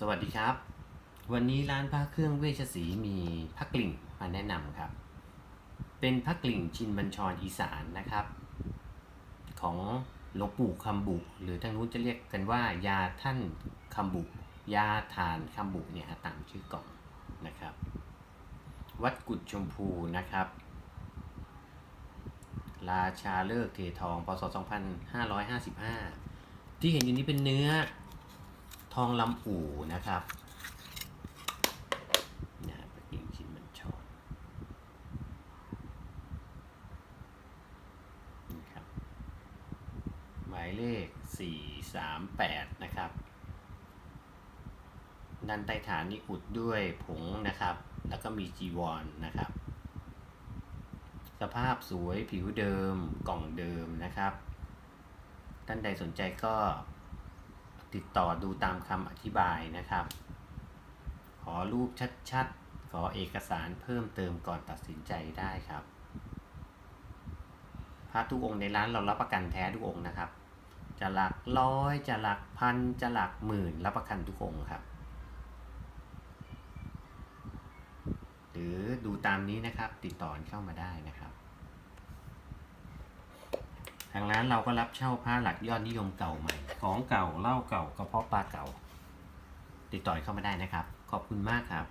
สวัสดีครับ วันนี้ร้านพระเครื่องเวชศรีมีพระกลิ่งมาแนะนำครับ เป็นพระกลิ่งชินบัญชรอีสานนะครับ ของหลวงปู่คำบุ หรือทางนู้นจะเรียกกันว่ายาท่านคำบุ ยาทานคำบุเนี่ยตามชื่อกล่องนะครับ วัดกุดชมพูนะครับ ราชาเลิกเททองพศ2555 ที่เห็นอยู่นี้เป็นเนื้อ ทองลำอู่นะครับนะปะกิ่งชิ้นมันชอนนี่ครับหมายเลข 438 นะครับ ด้านใต้ฐานนี่อุดด้วยผงนะครับ แล้วก็มีจีวรนนะครับ สภาพสวยผิวเดิมกล่องเดิมนะครับ ท่านใดสนใจก็ ติดต่อดูตามคำอธิบายนะครับ ขอรูปชัดๆ ขอเอกสารเพิ่มเติมก่อนตัดสินใจได้ครับพระทุกองค์ในร้านเรารับประกันแท้ทุกองค์นะครับ จะหลักร้อยจะหลักพันจะหลักหมื่นรับประกันทุกองค์ครับ หรือดูตามนี้นะครับติดต่อเข้ามาได้นะครับ ทางร้านเราก็รับเช่าผ้าหลักยอดนิยมเก่าใหม่ ของเก่าเหล้าเก่ากระเพาะปลาเก่า ติดต่อเข้ามาได้นะครับ ขอบคุณมากครับ